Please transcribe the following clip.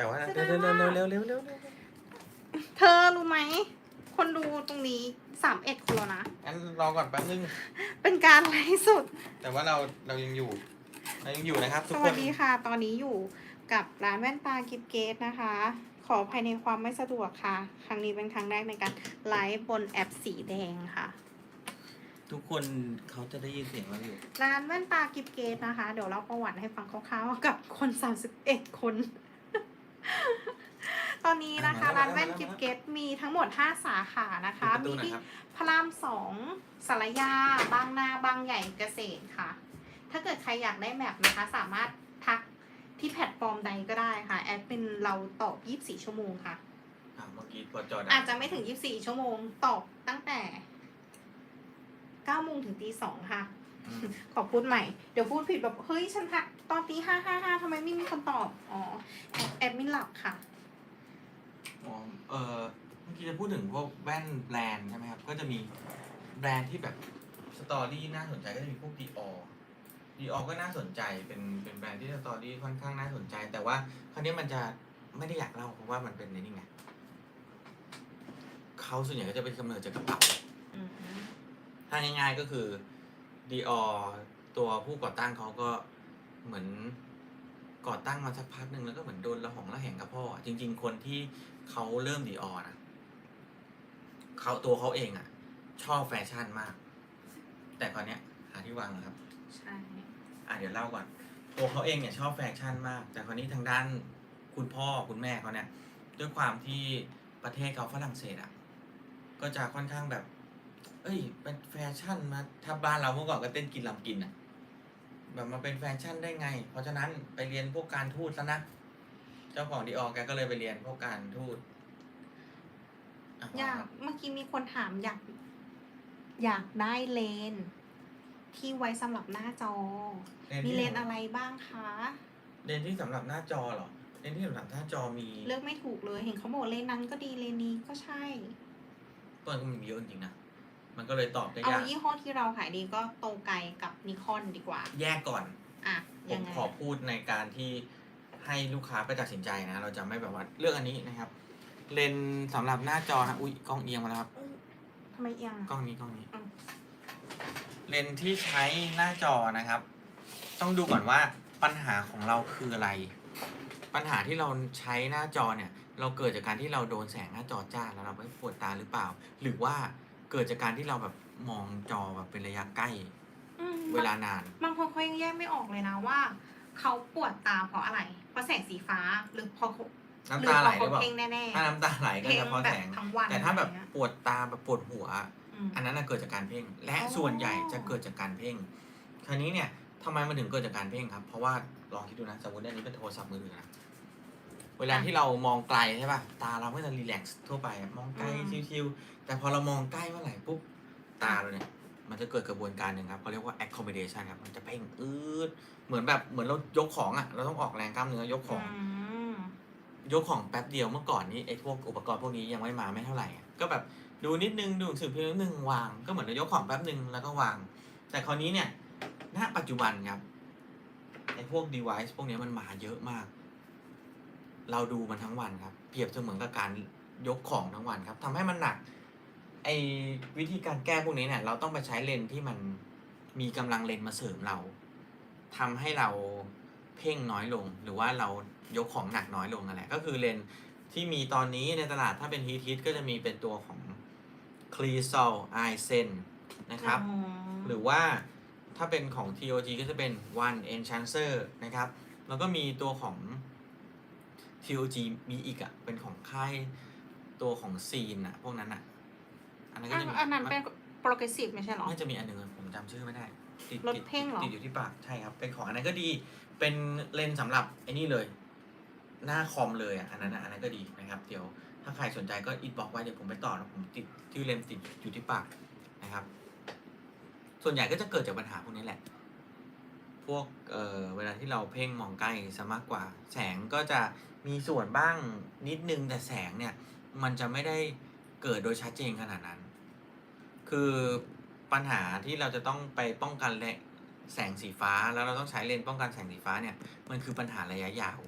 แต่ว่าเสียเร็ดายวเร็วมากเร็วเร็วเร็วเร็วเร็วเธอรู้ไหม คนดูตรงนี้สามเอ็ดคนแล้วนะ งั้นรอก่อนแป๊บนึง เป็นการไลฟ์สด แต่ว่าเราเรายังอยู่ เรายังอยู่นะครับทุสกควัสนดีค่ะ ตอนนี้อยู่กับร้านแว่นตากิฟเกตนะคะ ขอภายในความไม่สะดวกค่ะ ครั้งนี้เป็นครั้งแรกในการไลฟ์บนแอปสีแดงค่ะ ทุกคนเขาจะได้ยินเสียงเราอยู่ ร้านแว่นตากิฟเกตนะคะ เดี๋ยวเราประวัติให้ฟังคร่าวๆกับคน 31 คน ตอนนี้นะคะอะมาแล้วร้านแว่นมาแล้วกิฟเกตมีทั้งหมด 5 สาขานะคะปิดประตูมีหน่อยที่ครับพระรามสองสารยา บางนา บางใหญ่เกษตรค่ะ ถ้าเกิดใครอยากได้แมปนะคะ สามารถทักที่แพลตฟอร์มใดก็ได้ค่ะ แอดเป็นเราตอบ 24 ชั่วโมงค่ะอะเมื่อกี้พอจอดับอาจจะไม่ถึง 24 ชั่วโมง ตอบตั้งแต่9โมงถึงตี2ค่ะอืม ขอพูดใหม่ เดี๋ยวพูดผิดแบบ เฮ้ย ฉันทักตอนตีห้าห้าห้าทำไมไม่มีคนตอบ อ๋อแอดแอดมินหลับค่ะ อ๋อเออเมื่อกี้จะพูดถึงพวกแว่นแบรนด์ใช่ไหมครับ ก็จะมีแบรนด์ที่แบบสตอรี่น่าสนใจก็จะมีพวกดีออดีออก็น่าสนใจเป็นเป็นแบรนด์ที่สตอรี่ค่อนข้างน่าสนใจ แต่ว่าคราวนี้มันจะไม่ได้อยากเล่าเพราะว่ามันเป็นในนี่ไงเขาส่วนใหญ่ก็จะเป็นกำเนิดจากกระเป๋าอืมถ้าง่ายๆก็คือ ดีออตัวผู้ก่อตั้งเขาก็เหมือนก่อตั้งมาสักพักหนึ่งแล้วก็เหมือนโดนละหองละแหงกับพ่อ จริง ๆ คนที่เขาเริ่มดีออนะเขาตัวเขาเองอะชอบแฟชั่นมาก แต่ตอนเนี้ยหาที่วางนะครับ ใช่ อะเดี๋ยวเล่าก่อน ตัวเขาเองเนี่ยชอบแฟชั่นมาก แต่คราวนี้ทางด้านคุณพ่อคุณแม่เขาเนี่ย ด้วยความที่ประเทศเขาฝรั่งเศสอะ ก็จะค่อนข้างแบบ เอ้ยเป็นแฟชั่นมาถ้าบ้านเราเมื่อก่อนก็เต้นกินลำกินอะแบบมาเป็นแฟชั่นได้ไง เพราะฉะนั้นไปเรียนพวกการทูตซะนะ เจ้าของดีออแกก็เลยไปเรียนพวกการทูตะอยากเมื่อกี้มีคนถามอยาก อยากได้เลน ที่ไว้สำหรับหน้าจอ มีที่เลนอะไรบ้างคะ เลนที่สำหรับหน้าจอเหรอ เลนที่สำหรับหน้าจอมี เลือกไม่ถูกเลย เห็นเขาบอกเลนนั้นก็ดีเลนนี้ก็ใช่ต้นก็มีเยอะจริงๆนะ มันก็เลยตอบได้เอายากยี่ห้อที่เราขายดีก็โตไกลกับนิคอนดีกว่า แยกก่อน อะผยัมงไงขอพูดในการที่ให้ลูกค้าไปตัดสินใจนะ เราจะไม่แบบว่าเลือกอันนี้นะครับ เลนส์สำหรับหน้าจอนะอุ้ยกล้องเอียงมาแล้วครับ ทำไมเอียงกล้องนี้กล้องนี้ อืม เลนส์ที่ใช้หน้าจอนะครับ ต้องดูก่อนว่าปัญหาของเราคืออะไร ปัญหาที่เราใช้หน้าจอเนี่ย เราเกิดจากการที่เราโดนแสงหน้าจอจ้าแล้วเราไปปวดตาหรือเปล่า หรือว่า เกิดจากการที่เราแบบมองจอแบบเป็นระยะใกล้ อืมเวลานาน บางคนเขายังแยกไม่ออกเลยนะว่า เขาปวดตาเพราะอะไร เพราะแสงสีฟ้าหรือเพราะเขาหรืน้ำตาไหลเพหรือเปล่าราะเพ่งแน่ถ้าน้ำตาไหลๆก็เพ่งจะเพราะแบแสบง ทั้งวันแต่ถ้าแบบอะไรเงี้ยปวดตาแบบปวดหัว อืม อันนั้นน่ะเกิดจากการเพ่ง และอ๋อ ส่วนใหญ่จะเกิดจากการเพ่ง คราวนี้เนี่ยทำไมมันถึงเกิดจากการเพ่งครับ เพราะว่าลองคิดดูนะ สมมติอันนี้เป็นโทรศัพท์มือถือนะ เวลาที่เรามองไกลใช่ป่ะตาเราก็จะรีแลกซ์ทั่วไปอะมองไกลชิวๆแต่พอเรามองใกล้เมื่อไหร่ปุ๊บตาเราเนี่ย มันจะเกิดกระบวนการหนึ่งครับเขาเรียกว่า accommodation ครับมันจะเพ่งอืดเหมือนแบบเหมือนเรายกของอะเราต้องออกแรงกล้ามเนื้อยกของอืมยกของแป๊บเดียวเมื่อก่อนนี้ไอ้พวกอุปกรณ์พวกนี้ยังไม่มาไม่เท่าไหร่อะก็แบบดูนิดนึงดูหนังสือพิมพ์นิดนึงวางก็เหมือนเรายกของแป๊บนึงแล้วก็วาง แต่คราวนี้เนี่ยณปัจจุบันครับไอ้พวก device พวกนี้มันมาเยอะมาก เราดูมันทั้งวันครับ เปรียบเสมือนกับการยกของทั้งวันครับทำให้มันหนักไอ้วิธีการแก้พวกนี้เนี่ย เราต้องไปใช้เลนส์ที่มันมีกำลังเลนส์มาเสริมเราทำให้เราเพ่งน้อยลง หรือว่าเรายกของหนักน้อยลงนั่นแหละก็คือเลนส์ที่มีตอนนี้ในตลาดถ้าเป็นฮีทฮิตก็จะมีเป็นตัวของ c l e s o l i s e n นะครับอ๋อหรือว่าถ้าเป็นของ TOG ก็จะเป็น One Enchancer นะครับ แล้วก็มีตัวของ TOG มีอีกอะเป็นของค่ายตัวของซีนอะพวกนั้นอะอันนั้นก็จะมีอันนั้นเป็นโปรเกรสซีฟไม่ใช่เหรอน่าจะมีอันหนึ่งอะผมจำชื่อไม่ได้ติดรถติดเพ่งเหรอติดอยู่ที่ปากใช่ครับ เป็นของอันนั้นก็ดี เป็นเลนส์สำหรับไอ้นี่เลย หน้าคอมเลยอะอันนั้นอะอันนั้นก็ดีนะครับ เดี๋ยวถ้าใครสนใจก็อินบอกไว้เดี๋ยวผมไปต่อนะผมติดชื่อเลนส์ติดอยู่ที่ปากนะครับ ส่วนใหญ่ก็จะเกิดจากปัญหาพวกนี้แหละพ วกเออเวลาที่เราเพ่งมองใกล้ซะมากกว่า แสงก็จะมีส่วนบ้างนิดนึงแต่แสงเนี่ยมันจะไม่ได้เกิดโดยชัดเจนขนาดนั้น คือปัญหาที่เราจะต้องไปป้องกันและแสงสีฟ้าแล้วเราต้องใช้เลนส์ป้องกันแสงสีฟ้าเนี่ยมันคือปัญหาระยะยาว